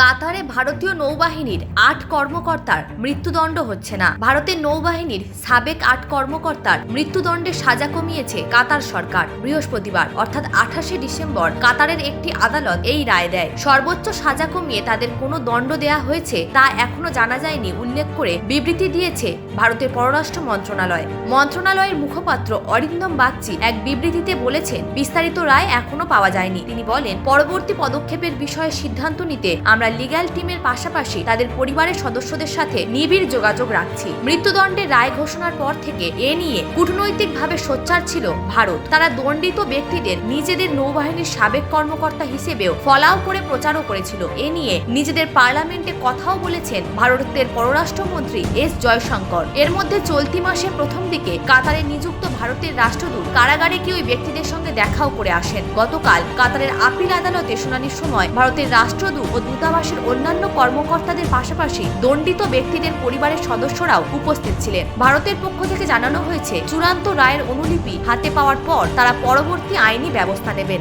কাতারে ভারতীয় নৌবাহিনীর আট কর্মকর্তার মৃত্যুদণ্ড হচ্ছে না। ভারতের নৌবাহিনীর সাবেক আট কর্মকর্তার মৃত্যুদণ্ডের সাজা কমিয়েছে কাতার সরকার। বৃহস্পতিবার, অর্থাৎ আঠাশে ডিসেম্বর, কাতারের একটি আদালত এই রায় দেয়। সর্বোচ্চ সাজা কমিয়ে তাদের কোনো দণ্ড দেয়া হয়েছে তা এখনও জানা যায়নি, উল্লেখ করে বিবৃতি দিয়েছে ভারতের পররাষ্ট্র মন্ত্রণালয়। মন্ত্রণালয়ের মুখপাত্র অরিন্দম বাগচি এক বিবৃতিতে বলেছেন, বিস্তারিত রায় এখনও পাওয়া যায়নি। তিনি বলেন, পরবর্তী পদক্ষেপের বিষয়ে সিদ্ধান্ত নিতে আমরা লিগ্যাল টিমের পাশাপাশি তাদের পরিবারের সদস্যদের সাথে নিবিড় যোগাযোগ রাখছি। মৃত্যুদণ্ডের রায় ঘোষণার পর থেকে এ নিয়ে কূটনৈতিকভাবে সোচ্চার ছিল ভারত। তারা দণ্ডিত ব্যক্তিদের নিজেদের নৌবাহিনীর সাবেক কর্মকর্তা হিসেবেও ফলাও করে প্রচারও করেছিল। এ নিয়ে নিজেদের পার্লামেন্টে কথাও বলেছেন ভারতের পররাষ্ট্রমন্ত্রী এস জয়শঙ্কর। এর মধ্যে চলতি মাসের প্রথম দিকে কাতারে নিযুক্ত ভারতের রাষ্ট্রদূত কারাগারে গিয়ে ওই ব্যক্তিদের সঙ্গে দেখাও করে আসেন। গতকাল কাতারের আপিল আদালতে শুনানির সময় ভারতের রাষ্ট্রদূত ও দূতাবাসের অন্যান্য কর্মকর্তাদের পাশাপাশি দণ্ডিত ব্যক্তিদের পরিবারের সদস্যরাও উপস্থিত ছিলেন। ভারতের পক্ষ থেকে জানানো হয়েছে, চূড়ান্ত রায়ের অনুলিপি হাতে পাওয়ার পর তারা পরবর্তী আইনি ব্যবস্থা নেবেন।